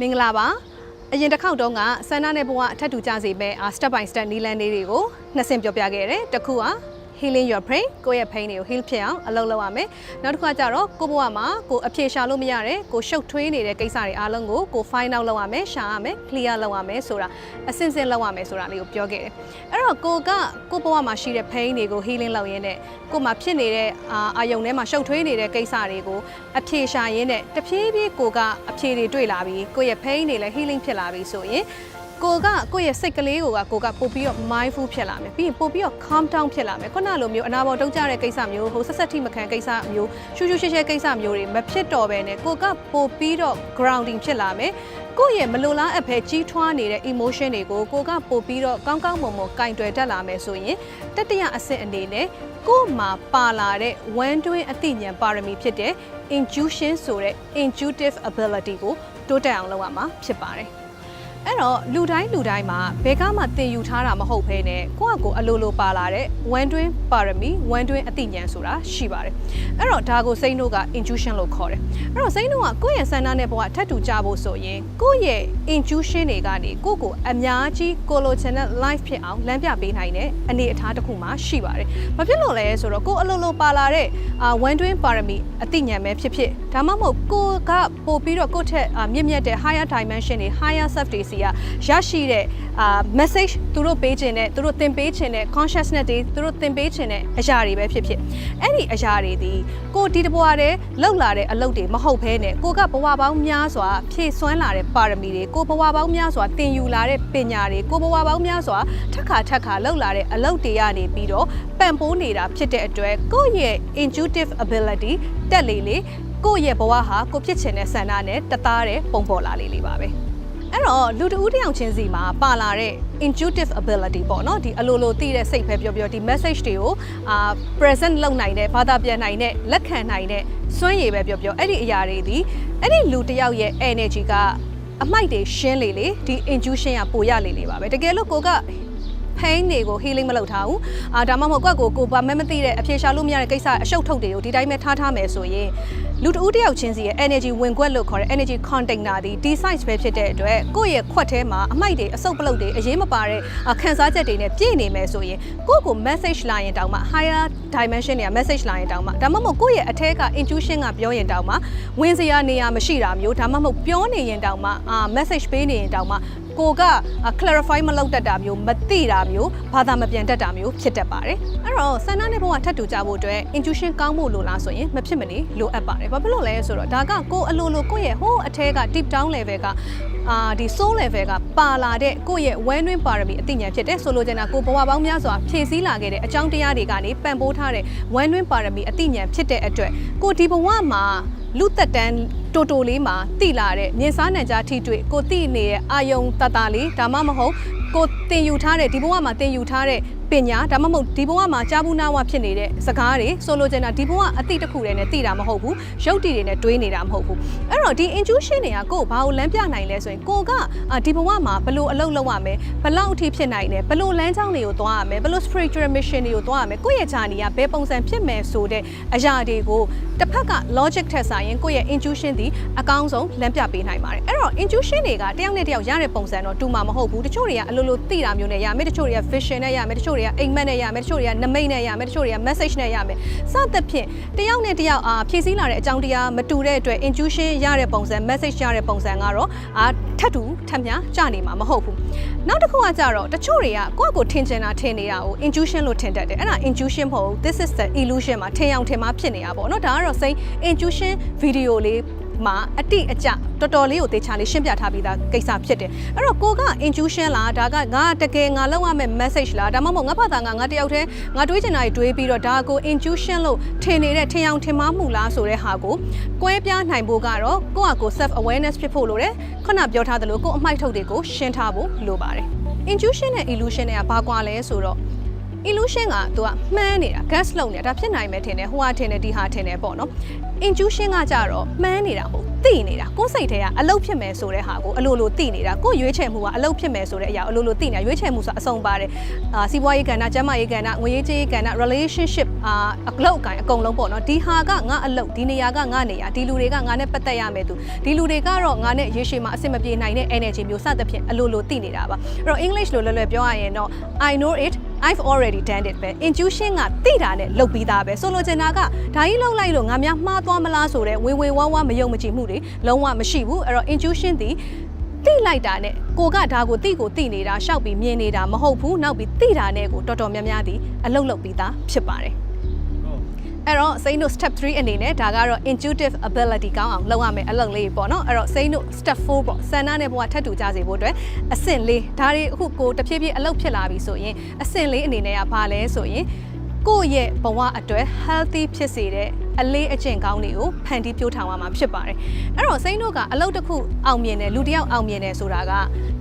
မင်္ဂလာပါအရင်တစ်ခေါက်တုန်းကဆန္ဒနဲ့ဘဝအထက်တူကြစေပဲ step by step နီလန်းလေးတွေကိုနှစ်ဆင့်ပြောပြခဲ့တယ်တစ်ခုက healing your brain ကိုယ့်ရဲ့ pain တွေကို heal ဖြစ်အောင်အလုပ်လုပ်ရမယ်နောက်တစ်ခါကျတော့ကိုယ့်ဘဝမှာကိုယ်အဖြေရှာလို့မရတဲ့ကိုယ်ရှုပ်ထွေးနေတဲ့ကိစ္စတွေအားလုံးကိုကိုယ် find out လုပ်ရမယ်ရှာရမယ် clear လုပ်ရမယ်ဆိုတာအစင်စင်လုပ်ရမယ်ဆိုတာလေးကိုပြောခဲ့တယ်အဲ့တော့ကိုကကိုယ့်ဘဝမှာရှိတဲ့ pain တွေကို healing လုပ်ရင်းနဲ့ကိုယ်မှာဖြစ်နေတဲ့အာအာယုံထဲမှာရှုပ်ထွေးနေတဲ့ကိစ္စတွေကိုအဖြေရှာရင်းနဲ့တဖြည်းဖြည်းကိုကအဖြေတွေတွေ့လာပြီးကိုယ့်ရဲ့ pain တွေလည်း healing ဖြစ်လာပြီးဆိုရင် ကိုကကိုယ့်ရဲ့စိတ်ကလေးကိုကကိုကပို့ပြီးတော့ mindful ဖြစ်လာမယ်ပြီးရင်ပို့ပြီးတော့ calm down ဖြစ်လာမယ်ခုနလိုမျိုးအနာပေါ်တုံးကြတဲ့ကိစ္စမျိုးဟိုဆက်ဆက်ထိမခံကိစ္စမျိုးရှူးရှူးရှဲရှဲကိစ္စမျိုးတွေမဖြစ်တော့ဘဲနဲ့ကိုကပို့ပြီးတော့ grounding ဖြစ်လာမယ်ကိုယ့်ရဲ့မလိုလားအပ်ဖဲကြီးထွားနေတဲ့ emotion တွေကိုကိုကပို့ပြီးတော့ကောင်းကောင်းမွန်မွန်ကင်တွယ်တတ်လာမယ်ဆိုရင်တတိယအဆင့်အနေနဲ့ကိုယ်မှာပါလာတဲ့ one twin အသိဉာဏ်ပါရမီဖြစ်တဲ့ intuition ဆိုတဲ့ intuitive ability ကိုတိုးတက်အောင်လုပ်ရမှာဖြစ်ပါတယ် အဲ့တော့လူတိုင်းလူတိုင်းမှာဘယ်ကမှသင်ယူထားတာမဟုတ်ဘဲနဲ့ကိုယ့်အကိုအလိုလိုပါလာတဲ့ one twin ပါရမီ one twin အသိဉာဏ်ဆိုတာရှိပါတယ်အဲ့တော့ဒါကိုစိတ်နှုတ်က intuition လို့ခေါ်တယ်အဲ့တော့စိတ်နှုတ်ကကိုယ့်ရဲ့စန္ဒနဲ့ဘဝထပ်တူကြဖို့ဆိုရင်ကိုယ့်ရဲ့ intuition တွေကနေကိုယ့်ကိုအများကြီးကိုလိုချင်တဲ့ life ဖြစ်အောင်လမ်းပြပေးနိုင်တဲ့အနေအထားတစ်ခုမှရှိပါတယ်ဘာဖြစ်လို့လဲဆိုတော့ကိုယ်အလိုလိုပါလာတဲ့အာ one twin ပါရမီအသိဉာဏ်ပဲဖြစ်ဖြစ်ဒါမှမဟုတ်ကိုယ်ကပို့ပြီးတော့ကိုယ့်ထက်အာမြင့်မြတ်တဲ့ higher dimension တွေ higher self တွေစီကရရှိတဲ့အာ message သူတို့ပေးခြင်းနဲ့သူတို့သင်ပေးခြင်းနဲ့ consciousness တွေသူတို့သင်ပေးခြင်းနဲ့အရာတွေပဲဖြစ်ဖြစ်အဲ့ဒီအရာတွေဒီကိုဒီတဘွားတဲ့လောက်လာတဲ့အလုပ်တွေမဟုတ်ဘဲနဲ့ကိုကဘဝပေါင်းများစွာဖြည့်စွမ်းလာတဲ့ပါရမီတွေကိုဘဝပေါင်းများစွာသင်ယူလာတဲ့ပညာတွေကိုဘဝပေါင်းများစွာထက်ခါထက်ခါလောက်လာတဲ့အလုပ်တွေကနေပြီးတော့ပံ့ပိုးနေတာဖြစ်တဲ့အတွက်ကိုယ့်ရဲ့ intuitive ability တက်လေလေကိုယ့်ရဲ့ဘဝဟာကိုဖြစ်ချင်တဲ့ဆန္ဒနဲ့တသားတဲ့ပုံပေါ်လာလေလေပါပဲ အဲ့တော့လူတဦးတစ်ယောက်ချင်းစီမှာပါလာတဲ့ intuitive ability ပေါ့နော်ဒီအလိုလိုသိတဲ့စိတ်ပဲပြောပြောဒီ message တွေကိုအာ present လုပ်နိုင်တဲ့ဘာသာပြန်နိုင်တဲ့လက်ခံနိုင်တဲ့စွမ်းရည်ပဲပြောပြောအဲ့ဒီအရာတွေဒီအဲ့ဒီလူတစ်ယောက်ရဲ့ energy ကအမိုက်တွေရှင်းလေလေဒီ intuition ကပိုရလေလေပါပဲတကယ်လို့ကိုက pain တွေကို healing မလုပ်ထားဘူးအာဒါမှမဟုတ်ကိုယ့်ကိုကိုဘာမှမသိတဲ့အဖြေရှာလို့မရတဲ့ကိစ္စအရှုပ်ထုတ်တွေကိုဒီတိုင်းပဲထားထားမယ်ဆိုရင်လူတဦးတစ်ယောက်ချင်းစီရဲ့ energy ဝင်ခွက်လို့ခေါ်တဲ့ energy container ဒီ D size ပဲဖြစ်တဲ့အတွက်ကိုယ့်ရဲ့ခွက်ထဲမှာအမိုက်တွေအဆုပ်ပလုတ်တွေအရေးမပါတဲ့အာခံစားချက်တွေနဲ့ပြည့်နေမယ်ဆိုရင်ကိုယ့်ကို message လာရင်တောင်မှ higher dimension တွေက message လာရင်တောင်မှဒါမှမဟုတ်ကိုယ့်ရဲ့အထက်က intuition ကပြောရင်တောင်မှဝင်စရာနေရာမရှိတာမျိုးဒါမှမဟုတ်ပြောနေရင်တောင်မှအာ message ပေးနေရင်တောင်မှ ကိုက clarify မလုပ်တတ်တာမျိုးမသိတာမျိုးဘာသာမပြန်တတ်တာမျိုးဖြစ်တတ်ပါတယ်အဲ့တော့ဆန္ဒနဲ့ဘဝထပ်တူကြဖို့အတွက် intuition ကောင်းဖို့လိုလားဆိုရင်မဖြစ်မနေလိုအပ်ပါတယ်ဘာဖြစ်လို့လဲဆိုတော့ဒါကကိုယ်အလိုလိုကိုယ့်ရဲ့ဟိုးအထဲက deep down level ကအာဒီ soul level ကပါလာတဲ့ကိုယ့်ရဲ့ one win ပါရမီအသိဉာဏ်ဖြစ်တဲ့ဆိုလိုချင်တာကိုယ်ဘဝပေါင်းများစွာဖြည့်ဆည်းလာခဲ့တဲ့အကြောင်းတရားတွေကနေပံ့ပိုးထားတဲ့ one win ပါရမီအသိဉာဏ်ဖြစ်တဲ့အတွက်ကိုယ်ဒီဘဝမှာ လူသက်တမ်းတိုတိုလေးမှာတိလာတဲ့မြင်စားနံကြားထိတွေ့ကိုတိနေတဲ့အာယုံတတလေးဒါမှမဟုတ်ကိုတင်ယူထားတဲ့ဒီဘဝမှာတင်ယူထားတဲ့ ပညာဒါမှမဟုတ်ဒီဘဝမှာကြားဘူးနာဝဖြစ်နေတဲ့စကားတွေဆိုလိုချင်တာဒီဘဝအတိတစ်ခုတည်းနဲ့တိတာမဟုတ်ဘူးရုပ်တည်တွေနဲ့တွေးနေတာမဟုတ်ဘူးအဲ့တော့ဒီ intuition တွေကကိုယ်ဘာကိုလမ်းပြနိုင်လဲဆိုရင်ကိုကအာဒီဘဝမှာဘလို့အလုပ်လုပ်ရမယ်ဘလောက်အထိဖြစ်နိုင်တယ်ဘလို့လမ်းကြောင်းတွေကိုသွားရမယ်ဘလို့ spiritual mission တွေကိုသွားရမယ်ကိုယ့်ရဲ့ journey ကဘယ်ပုံစံဖြစ်မယ်ဆိုတဲ့အရာတွေကိုတစ်ဖက်က logic ထက်ဆိုင်ရင်ကိုယ့်ရဲ့ intuition ဒီအကောင်းဆုံးလမ်းပြပေးနိုင်ပါတယ်အဲ့တော့ intuition တွေကတယောက်နဲ့တယောက်ရတဲ့ပုံစံတော့တူမှာမဟုတ်ဘူးတချို့တွေကအလိုလိုသိတာမျိုးနဲ့ရမယ်တချို့တွေက vision နဲ့ရမယ်တချို့တွေက အိမ်မက်နဲ့ရမယ်တချို့တွေကနမိတ်နဲ့ရမယ်တချို့တွေက message နဲ့ရမယ်စသဖြင့်တယောက်နဲ့တယောက်အာဖြည့်ဆည်းလာတဲ့အကြောင်းတရားမတူတဲ့အတွက် intuition ရတဲ့ပုံစံ message ရတဲ့ပုံစံကတော့အာထပ်တူထပ်များကြနေမှာမဟုတ်ဘူးနောက်တစ်ခုကကြတော့တချို့တွေကကိုယ့်ကိုထင်ချင်တာထင်နေတာကို intuition လို့ထင်တတ်တယ်အဲ့ဒါ intuition မဟုတ်ဘူး this is the illusion မှာထင်အောင်ထင်မှာဖြစ်နေတာပေါ့နော်ဒါကတော့စိ intuition video လေး မှာအတိအကျတော်တော်လေးကိုသေချာလေးရှင်းပြထားပြီးသားကိစ္စဖြစ်တယ်အဲ့တော့ကိုက intuition လားဒါကငါတကယ်ငါလောက်ရမယ့် message လားဒါမှမဟုတ်ငါဘာသာငါငါတယောက်တည်းငါတွေးချင်တာတွေတွေးပြီးတော့ဒါကို intuition လို့ထင်နေတဲ့ထင်အောင်ထင်မှားမှုလားဆိုတဲ့ဟာကိုကွဲပြားနိုင်ဖို့ကတော့ကိုယ့်အကို self awareness ဖြစ်ဖို့လိုတယ်ခုနပြောထားသလိုကိုယ်အမိုက်ထုတ်တွေကိုရှင်းထားဖို့လိုပါတယ် intuition နဲ့ illusion တွေကဘာကွာလဲဆိုတော့ illusion ကသူကမှန်းနေတာ gas လုံနေတာဒါဖြစ်နိုင်မယ်ထင်တယ်ဟိုဟာထင်တယ်ဒီဟာထင်တယ်ပေါ့နော် intuition ကကြတော့မှန်းနေတာမဟုတ်သိနေတာကိုယ်စိတ်ထဲကအလုတ်ဖြစ်မယ်ဆိုတဲ့ဟာကိုအလိုလိုသိနေတာကိုယ်ရွေးချယ်မှုကအလုတ်ဖြစ်မယ်ဆိုတဲ့အရာအလိုလိုသိနေတာရွေးချယ်မှုဆိုတာအစုံပါတယ်အာစီးပွားရေးကဏ္ဍကျန်းမာရေးကဏ္ဍငွေရေးကြေးရေးကဏ္ဍ relationship အာအလုတ်အကိုင်အကုန်လုံးပေါ့နော်ဒီဟာကငါအလုတ်ဒီနေရာကငါနေရာဒီလူတွေကငါနဲ့ပတ်သက်ရမယ်သူဒီလူတွေကတော့ငါနဲ့ရေရှည်မှာအဆင်မပြေနိုင်တဲ့ energy မျိုးစသဖြင့်အလိုလိုသိနေတာပါအဲ့တော့ English လိုလွယ်လွယ်ပြောရရင်တော့ I know it I've already done it ပဲ intuition ကသိတာနဲ့လုပ်ပြီးသားပဲဆိုလိုချင်တာကဒါကြီးလှုပ်လိုက်လို့ငါများမှားသွားမလားဆိုတဲ့ဝေဝေဝါးဝါမယုံမကြည်မှုတွေလုံးဝမရှိဘူးအဲ့တော့ intuition ဒီသိလိုက်တာနဲ့ကိုကဒါကိုသိကိုသိနေတာရှောက်ပြီးမြင်နေတာမဟုတ်ဘူးနောက်ပြီးသိတာနဲ့ကိုတော်တော်များများဒီအလုပ်လုပ်ပြီးသားဖြစ်ပါတယ် အဲ့တော့စိန်တို့ step 3အနေနဲ့ဒါကတော့ intuitive ability ကောင်းအောင်လုပ်ရမယ်အလုပ်လေးပေါ့နော်အဲ့တော့စိန်တို့ step 4ပေါ့ဆန္ဒနဲ့ဘဝထပ်တူကြစေဖို့အတွက်အဆင့်လေးဒါတွေအခုကိုတဖြည်းဖြည်းအလုပ်ဖြစ်လာပြီဆိုရင်အဆင့်လေးအနေနဲ့ကဘာလဲဆိုရင်ကိုယ့်ရဲ့ဘဝအတွက် healthy ဖြစ်စေတဲ့အလေးအကျင့်ကောင်းတွေကိုဖန်တီးပြိုးထောင်ရမှာဖြစ်ပါတယ်အဲ့တော့စိန်တို့ကအလုပ်တစ်ခုအောင်မြင်တယ်လူတစ်ယောက်အောင်မြင်တယ်ဆိုတာက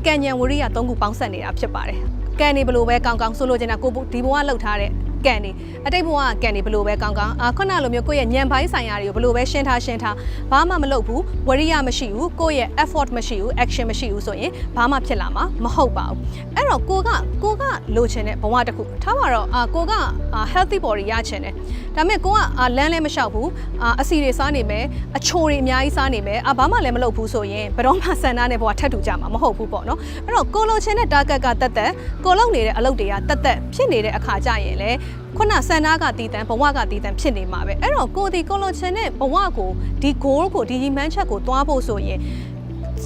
ကံဉဏ်ဝရိယသုံးခုပေါင်းစပ်နေတာဖြစ်ပါတယ်ကံနေဘလို့ပဲကောင်းကောင်းဆိုလိုချင်တာကိုဒီဘဝလောက်ထားတဲ့ ကန်နေအတိတ်ဘဝကကန်နေဘလို့ပဲကောင်းကောင်းအာခုနလိုမျိုးကိုယ့်ရဲ့ညံပိုင်းဆိုင်ရာတွေကိုဘလို့ပဲရှင်းထားရှင်းထားဘာမှမလုပ်ဘူးဝရိယမရှိဘူးကိုယ့်ရဲ့ effort မရှိဘူး action မရှိဘူးဆိုရင်ဘာမှဖြစ်လာမှာမဟုတ်ပါဘူးအဲ့တော့ကိုကကိုကလိုချင်တဲ့ဘဝတစ်ခုထားပါတော့အာကိုကအာ healthy body ရချင်တယ်ဒါပေမဲ့ကိုကအာလမ်းလည်းမလျှောက်ဘူးအာအစီတွေစားနေမယ်အချိုတွေအများကြီးစားနေမယ်အာဘာမှလည်းမလုပ်ဘူးဆိုရင်ဘယ်တော့မှဆန္ဒနဲ့ဘဝထပ်တူကြမှာမဟုတ်ဘူးပေါ့နော်အဲ့တော့ကိုလိုချင်တဲ့ target ကတက်တက်ကိုလုံနေတဲ့အလုပ်တွေကတက်တက်ဖြစ်နေတဲ့အခါကြရင်လေခုနဆန္ဒကတည်တံဘဝကတည်တံဖြစ်နေမှာပဲအဲ့တော့ကိုဒီကိုလိုချင်တဲ့ဘဝကိုဒီ goal ကိုဒီရည်မှန်းချက်ကိုတွားဖို့ဆိုရင်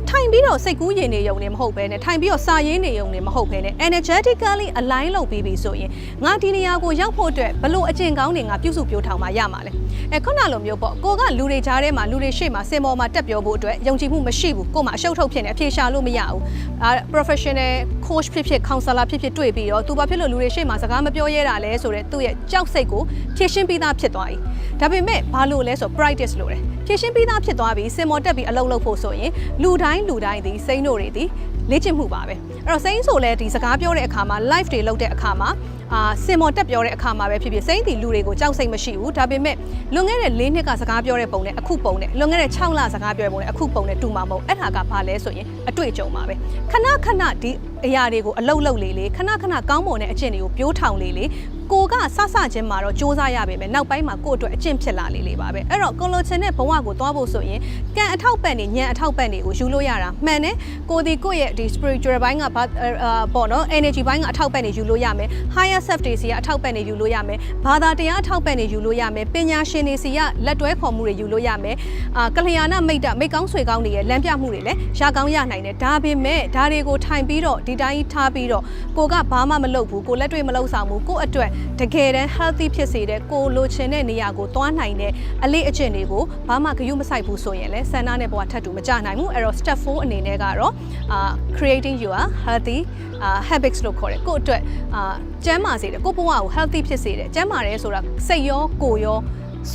ထိုင်ပြီးတော့စိတ်ကူးရင်နေရုံနဲ့မဟုတ်ဘဲနဲ့ထိုင်ပြီးတော့စာရင်းနေရုံနဲ့မဟုတ်ဘဲနဲ့ energetically align လုပ်ပြီးပြီဆိုရင်ငါဒီနေရာကိုရောက်ဖို့အတွက်ဘလို့အကျင့်ကောင်းတွေငါပြုစုပြောထောင်မှရမှာလဲ အဲခုနလိုမျိုးပေါ့ကိုကလူတွေကြားထဲမှာလူတွေရှေ့မှာစင်ပေါ်မှာတက်ပြောဖို့အတွက်ယုံကြည်မှုမရှိဘူးကို့မှာအရှုပ်ထုတ်ဖြစ်နေအပြေရှာလို့မရဘူးအာ professional coach ဖြစ်ဖြစ် counselor ဖြစ်ဖြစ်တွေ့ပြီးတော့သူဘာဖြစ်လို့လူတွေရှေ့မှာစကားမပြောရဲတာလဲဆိုတော့သူ့ရဲ့ကြောက်စိတ်ကိုဖြည့်ရှင်းပြီးသားဖြစ်သွားပြီဒါပေမဲ့ဘာလို့လဲဆို practice လို့တယ်ဖြည့်ရှင်းပြီးသားဖြစ်သွားပြီစင်မော်တက်ပြီးအလုပ်လုပ်ဖို့ဆိုရင်လူတိုင်းလူတိုင်းဒီစိမ့်တို့တွေဒီလေ့ကျင့်မှုပါပဲအဲ့တော့စိမ့်ဆိုလဲဒီစကားပြောတဲ့အခါမှာ live တွေလုပ်တဲ့အခါမှာ အာစင်မော်တက်ပြောတဲ့အခါမှာပဲဖြစ်ဖြစ်စိမ့်ဒီလူတွေကိုကြောက်စိတ်မရှိဘူးဒါပေမဲ့လွန်ခဲ့တဲ့၄နှစ်ကစကားပြောတဲ့ပုံနဲ့အခုပုံနဲ့လွန်ခဲ့တဲ့6လစကားပြောတဲ့ပုံနဲ့အခုပုံနဲ့တူမှာမဟုတ်အဲ့ဒါကဘာလဲဆိုရင်အတွေ့အကြုံပါပဲခဏခဏဒီအရာတွေကိုအလုတ်လုတ်လေးလေးခဏခဏကောင်းမွန်တဲ့အကျင့်တွေကိုပြိုးထောင်လေးလေးကိုကဆဆချင်းမှာတော့စူးစမ်းရပါမယ်နောက်ပိုင်းမှာကိုယ့်အတွက်အကျင့်ဖြစ်လာလေးလေးပါပဲအဲ့တော့ကိုလိုချင်တဲ့ဘဝကိုသွားဖို့ဆိုရင်ကံအထောက်ပံ့နေညံအထောက်ပံ့တွေကိုယူလို့ရတာမှန်တယ်ကိုဒီကိုယ့်ရဲ့ဒီ spiritual ဘိုင်းကဘာအာပေါ့နော် energy ဘိုင်းကအထောက်ပံ့နေယူလို့ရမယ် higher self တွေစီကအထောက်ပံ့နေယူလို့ရမယ်ဘာသာတရားအထောက်ပံ့နေယူလို့ရမယ်ပညာရှင်တွေစီကလက်တွဲခေါ်မှုတွေယူလို့ရမယ်အာကလျာဏမိတ်တမိတ်ကောင်းဆွေကောင်းတွေရဲ့လမ်းပြမှုတွေလည်းရကောင်းရနိုင်တယ်ဒါပေမဲ့ဒါတွေကိုထိုင်ပြီးတော့ဒီတိုင်းထားပြီးတော့ကိုကဘာမှမလုပ်ဘူးကိုလက်တွေ့မလုပ်ဆောင်ဘူးကိုအတွက်တကယ်တမ်း healthy ဖြစ်စေတဲ့ကိုလိုချင်တဲ့နေရာကိုသွားနိုင်တဲ့အလေးအကျင့်တွေကိုဘာမှဂရုမစိုက်ဘူးဆိုရင်လည်းဆန္ဒနဲ့ဘဝထပ်တူမကြနိုင်ဘူးအဲ့တော့ step 4အနေနဲ့ကတော့အာ creating your healthy uh, habits လို့ခေါ်တယ်ကိုယ့်အတွက်အာကျန်းမာစေတယ်ကိုယ့်ဘဝကို healthy ဖြစ်စေတယ်ကျန်းမာတယ်ဆိုတာစိတ်ရောကိုယ်ရော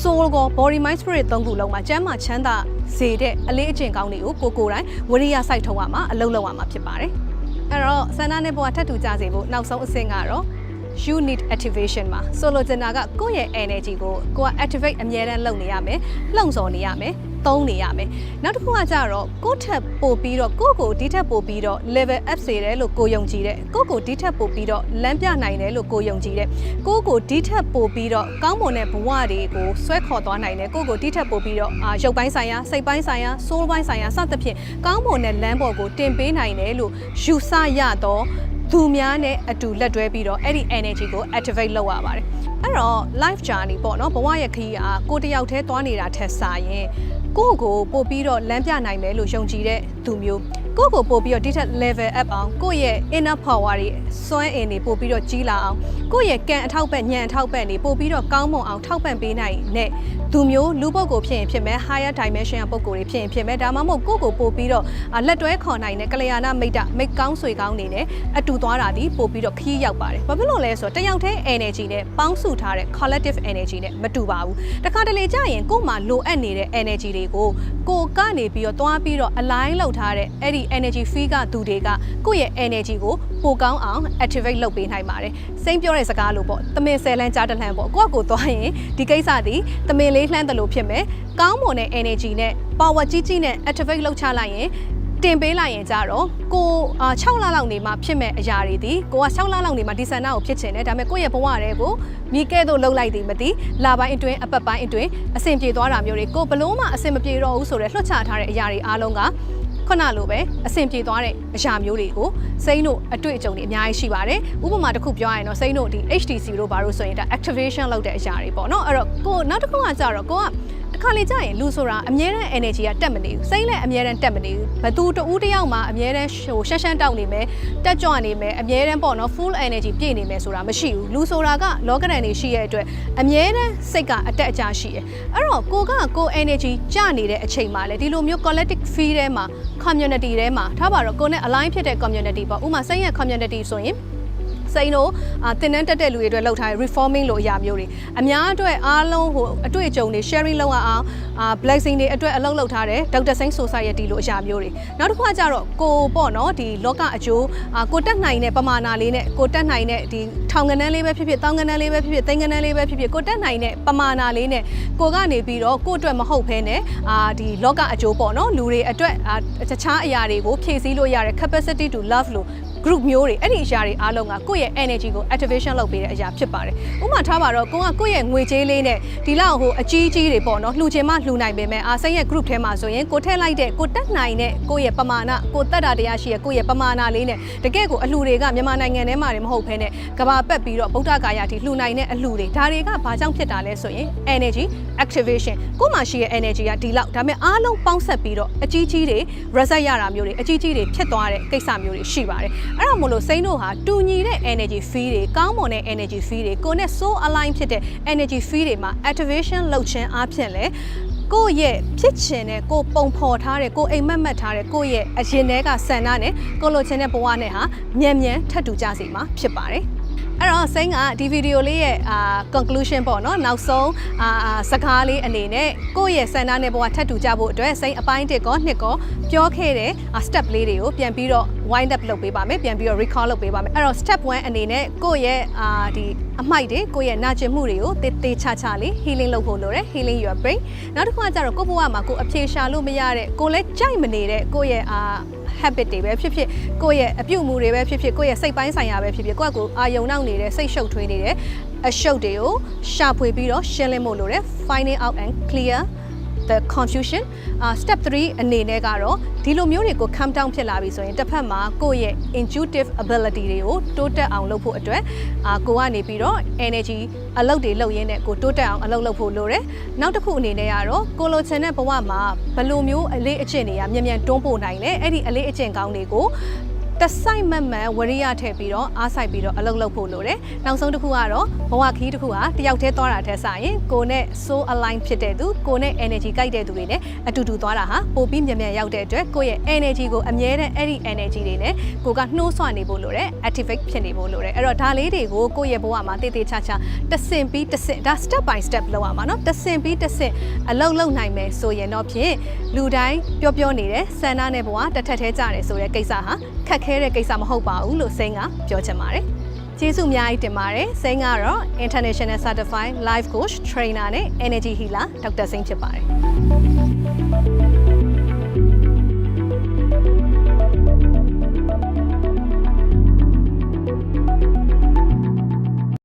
soul ကော body mind spirit သုံးခုလုံးမှာကျန်းမာချမ်းသာစေတဲ့အလေးအကျင့်ကောင်းတွေကိုကိုကိုယ်တိုင်ဝရိယစိုက်ထုံးရမှာအလုပ်လုပ်ရမှာဖြစ်ပါတယ် အဲ့တော့ဆန္ဒနဲ့ဘဝထပ်တူကြစေဖို့နောက်ဆုံးအဆင့်ကတော့ you need activation မှာဆိုလိုချင်တာကကိုယ့်ရဲ့ energy ကိုကိုက activate အမြဲတမ်းလုပ်နေရမယ်လှုံ့ဆော်နေရမယ် သုံးနေရမယ်နောက်တစ်ခုကကြတော့ကိုယ့်ထက်ပိုပြီးတော့ကိုယ့်ကိုဒီထက်ပိုပြီးတော့ level up စေတယ်လို့ကိုယုံကြည်တယ်ကိုယ့်ကိုဒီထက်ပိုပြီးတော့လမ်းပြနိုင်တယ်လို့ကိုယုံကြည်တယ်ကိုယ့်ကိုဒီထက်ပိုပြီးတော့ကောင်းမွန်တဲ့ဘဝတွေကိုဆွဲခေါ်သွားနိုင်တယ်ကိုယ့်ကိုဒီထက်ပိုပြီးတော့အာရုပ်ပိုင်းဆိုင်ရာစိတ်ပိုင်းဆိုင်ရာ soul ပိုင်းဆိုင်ရာစသဖြင့်ကောင်းမွန်တဲ့လမ်းပေါ်ကိုတင်ပေးနိုင်တယ်လို့ယူဆရတော့သူများနဲ့အတူလက်တွဲပြီးတော့အဲ့ဒီ energy ကို activate လုပ်ရပါတယ်အဲ့တော့ life journey ပေါ့နော်ဘဝရဲ့ခရီးအားကိုတယောက်တည်းသွားနေတာထက်စာရင် ကိုယ့်ကိုပို့ပြီးတော့လမ်းပြနိုင်မယ်လို့ယုံကြည်တဲ့သူမျိုး ကိုယ့်ကိုပို့ပြီးတော့ဒီထက် level up အောင်ကိုယ့်ရဲ့ inner power တွေစွမ်းအင်တွေပို့ပြီးတော့ကြီးလာအောင်ကိုယ့်ရဲ့ကံအထောက်ပံ့ဉာဏ်အထောက်ပံ့တွေပို့ပြီးတော့ကောင်းမွန်အောင်ထောက်ပံ့ပေးနိုင်တဲ့သူမျိုးလူပုဂ္ဂိုလ်ဖြစ်ရင်ဖြစ်မယ် higher dimension ကပုဂ္ဂိုလ်တွေဖြစ်ရင်ဖြစ်မယ်ဒါမှမဟုတ်ကိုယ့်ကိုပို့ပြီးတော့အာလက်တွဲခေါ်နိုင်တဲ့ကလျာဏမိတ်တမိတ်ကောင်းဆွေကောင်းနေနဲ့အတူသွားတာဒီပို့ပြီးတော့ခရီးရောက်ပါတယ်ဘာဖြစ်လို့လဲဆိုတော့တယောက်တည်း energy နဲ့ပေါင်းစုထားတဲ့ collective energy နဲ့မတူပါဘူးတခါတလေကြာရင်ကိုယ်မှာလိုအပ်နေတဲ့ energy တွေကိုကိုယ်ကနေပြီးတော့သွားပြီးတော့ align လုပ်ထားတဲ့အဲ့ဒီ energy fee ကသူတွေကကိုယ့်ရဲ့ energy ကိုပိုကောင်းအောင် activate လုပ်ပေးနိုင်ပါတယ်စိမ့်ပြောတဲ့စကားလို့ပေါ့သမင်ဆယ်လန်းကြားတစ်လှမ်းပေါ့ကိုယ့်အကိုသွားရင်ဒီကိစ္စဒီသမင်လေးလှမ်းတယ်လို့ဖြစ်မယ်ကောင်းမွန်တဲ့ energy နဲ့ power ကြီးကြီးနဲ့ activate လုပ်ချလိုက်ရင်တင်ပေးလိုက်ရင်ကြတော့ကိုအာ6လလောက်နေမှဖြစ်မဲ့အရာတွေဒီကိုက6လလောက်နေမှဒီဆန္ဒကိုဖြစ်ချင်တယ်ဒါပေမဲ့ကိုယ့်ရဲ့ဘဝတွေကိုမိကဲသို့လှုပ်လိုက်သည်မသိလာပိုင်းအတွင်းအပတ်ပိုင်းအတွင်းအဆင်ပြေသွားတာမျိုးတွေကိုဘလို့မှအဆင်မပြေတော့ဘူးဆိုတော့လွှတ်ချထားတဲ့အရာတွေအားလုံးက ခုနလိုပဲအဆင်ပြေသွားတဲ့အရာမျိုးတွေကိုစိမ့်တို့အတွေ့အကြုံတွေအများကြီးရှိပါတယ်ဥပမာတစ်ခုပြောရရင်တော့စိမ့်တို့ဒီ HTC တို့ဘာလို့ဆိုရင်ဒါ activation လုပ်တဲ့အရာတွေပေါ့နော်အဲ့တော့ကိုနောက်တစ်ခုကကြတော့ကိုက တစ်ခါလေကြာရင်လူဆိုတာအမြဲတမ်း energy ကတက်မနေဘူးစိတ်လည်းအမြဲတမ်းတက်မနေဘူးဘသူတူတယောက်မှအမြဲတမ်းဟိုရှက်ရှက်တောက်နေမယ်တက်ကြွနေမယ်အမြဲတမ်းပေါ့နော် full energy ပြည့်နေမယ်ဆိုတာမရှိဘူးလူဆိုတာကလောကဓာတ်နေရှိရဲ့အတွက်အမြဲတမ်းစိတ်ကအတက်အကျရှိတယ်အဲ့တော့ကိုကကို energy ကျနေတဲ့အချိန်မှာလေဒီလိုမျိုး collective feel ထဲမှာ community ထဲမှာထားပါတော့ကိုနဲ့ align ဖြစ်တဲ့ community ပေါ့ဥပမာစိတ်ရဲ့ community ဆိုရင် စိန်တို့အာတင်တန်းတက်တဲ့လူတွေအတွက်လှုပ်ထားတဲ့ reforming လို့အရာမျိုးတွေအများအတွက်အားလုံးဟိုအတွေ့အကြုံတွေ sharing လုပ်ရအောင်အာ blessing တွေအတွက်အလုပ်လုပ်ထားတဲ့ Dr. Saint Society လို့အရာမျိုးတွေနောက်တစ်ခုကကြတော့ကိုပေါ့နော်ဒီလောကအကျိုးအာကိုတက်နိုင်တဲ့ပမာဏလေးနဲ့ကိုတက်နိုင်တဲ့ဒီထောင်ကနန်းလေးပဲဖြစ်ဖြစ်တောင်ကနန်းလေးပဲဖြစ်ဖြစ်သိန်းကနန်းလေးပဲဖြစ်ဖြစ်ကိုတက်နိုင်တဲ့ပမာဏလေးနဲ့ကိုကနေပြီးတော့ကိုအတွက်မဟုတ်ဘဲနဲ့အာဒီလောကအကျိုးပေါ့နော်လူတွေအတွက်အာတခြားအရာတွေကိုဖြည့်ဆည်းလို့ရတဲ့ capacity to love လို့ group မျိုးတွေအဲ့ဒီအရာတွေအားလုံးကကိုယ့်ရဲ့ energy ကို activation လုပ်ပေးတဲ့အရာဖြစ်ပါတယ်။ဥပမာထားပါတော့ကိုကကိုယ့်ရဲ့ငွေကြေးလေးနဲ့ဒီလောက်ဟိုအကြီးကြီးတွေပေါ့နော်လှူချင်မှလှူနိုင်ပေမဲ့အာစိတ်ရဲ့ group ထဲမှာဆိုရင်ကိုထည့်လိုက်တဲ့ကိုတက်နိုင်တဲ့ကိုယ့်ရဲ့ပမာဏကိုတက်တာတရားရှိရဲ့ကိုယ့်ရဲ့ပမာဏလေးနဲ့တကယ့်ကိုအလှူတွေကမြန်မာနိုင်ငံထဲမှာတွေမဟုတ်ဘဲနဲ့ကဘာပက်ပြီးတော့ဗုဒ္ဓဂါယာတိလှူနိုင်တဲ့အလှူတွေဒါတွေကဘာကြောင့်ဖြစ်တာလဲဆိုရင် energy activation ကိုယ်မှာရှိရဲ့ energy ကဒီလောက်ဒါပေမဲ့အားလုံးပေါင်းဆက်ပြီးတော့အကြီးကြီးတွေ reset ရတာမျိုးတွေအကြီးကြီးတွေဖြစ်သွားတဲ့ကိစ္စမျိုးတွေရှိပါတယ်အဲ့ဒါမို့လို့စိမ့်တို့ဟာတူညီတဲ့ energy feel တွေကောင်းမွန်တဲ့ energy feel တွေကိုယ်နဲ့ so align ဖြစ်တဲ့ energy feel တွေမှာ activation လုပ်ခြင်းအပြင်လဲကိုယ့်ရဲ့ဖြစ်ချင်တဲ့ကိုယ်ပုံဖော်ထားတဲ့ကိုယ်အိမ်မက်မက်ထားတဲ့ကိုယ့်ရဲ့အရင်တည်းကဆန္ဒနဲ့ကိုယ်လိုချင်တဲ့ဘဝနဲ့ဟာမြန်မြန်ထပ်တူကြစီမှာဖြစ်ပါတယ်အဲ့တော့စိန်ကဒီဗီဒီယိုလေးရဲ့အာ conclusion ပေါ့နော်နောက်ဆုံးအာအာစကားလေးအနေနဲ့ကိုယ့်ရဲ့စန္ဒနဲ့ဘဝထပ်တူကြဖို့အတွက်စိန်အပိုင်းတစ်ကောနှစ်ကောပြောခဲ့တဲ့အာ step လေးတွေကိုပြန်ပြီးတော့ wind up လုပ်ပေးပါမယ်ပြန်ပြီးတော့ recall လုပ်ပေးပါမယ်အဲ့တော့ step 1အနေနဲ့ကိုယ့်ရဲ့အာဒီအမိုက်တွေကိုယ့်ရဲ့နာကျင်မှုတွေကိုတေးသေးချာချာလေး healing လုပ်ဖို့လိုတယ် healing your brain နောက်တစ်ခုကကျတော့ကိုယ့်ဘဝမှာကိုယ်အဖြေရှာလို့မရတဲ့ကိုယ်လည်းကြိုက်မနေတဲ့ကိုယ့်ရဲ့အာ habit တွေပဲဖြစ်ဖြစ်ကိုယ့်ရဲ့အပြုအမူတွေပဲဖြစ်ဖြစ်ကိုယ့်ရဲ့စိတ်ပိုင်းဆိုင်ရာပဲဖြစ်ဖြစ်ကိုယ့်ကိုယ်အာယုံနောက်နေတဲ့စိတ်ရှုပ်ထွေးနေတဲ့အရှုပ်တွေကိုရှာဖွေပြီးတော့ရှင်းလင်းဖို့လိုတယ် finding out and clear the confusion uh, step 3အနေနဲ့ကတော့ဒီလိုမျိုးတွေကို calm down ဖြစ်လာပြီဆိုရင်တစ်ဖက်မှာကိုယ့်ရဲ့ intuitive ability တွေကိုတိုးတက်အောင်လုပ်ဖို့အတွက်အာကိုကနေပြီးတော့ energy အလုပ်တွေလုပ်ရင်းနဲ့ကိုတိုးတက်အောင်အလုပ်လုပ်ဖို့လိုတယ်နောက်တစ်ခုအနေနဲ့ကတော့ကိုလိုချင်တဲ့ဘဝမှာဘယ်လိုမျိုးအလေးအကျင့်တွေကမြန်မြန်တွန်းပို့နိုင်လဲအဲ့ဒီအလေးအကျင့်ကောင်းတွေကို တစိုက်မတ်မတ်ဝရိယထည့်ပြီးတော့အားဆိုင်ပြီးတော့အလုပ်လုပ်ဖို့လိုတယ်။နောက်ဆုံးတစ်ခုကတော့ဘဝခီးတစ်ခုဟာတယောက်တည်းသွားတာထက်ဆိုင်ရင်ကိုနဲ့ soul align ဖြစ်တဲ့သူကိုနဲ့ energy ကိုက်တဲ့သူတွေနဲ့အတူတူသွားတာဟာပိုပြီးမြန်မြန်ရောက်တဲ့အတွက်ကိုရဲ့ energy ကိုအမြဲတမ်းအဲ့ဒီ energy တွေနဲ့ကိုကနှိုးဆွနေဖို့လိုတယ် activate ဖြစ်နေဖို့လိုတယ်။အဲ့တော့ဒါလေးတွေကိုကိုရဲ့ဘဝမှာတည်တည်ချာချာတဆင့်ပြီးတဆင့်ဒါ step by step လုပ်ရမှာနော်။တဆင့်ပြီးတဆင့်အလုပ်လုပ်နိုင်မယ်ဆိုရင်တော့ဖြင့်လူတိုင်းပြောပြောနေတယ်ဆန္ဒနဲ့ဘဝတထက်ထဲကြတယ်ဆိုတဲ့ကိစ္စဟာခက်ခဲတဲ့ကိစ္စမဟုတ်ပါဘူးလို့စိန်ကပြောချင်ပါတယ်ကျေးဇူးအများကြီးတင်ပါတယ်။စိန်ကတော့ International Certified Life Coach Trainer နဲ့ Energy Healer ဒေါက်တာစိန်ဖြစ်ပါတယ်။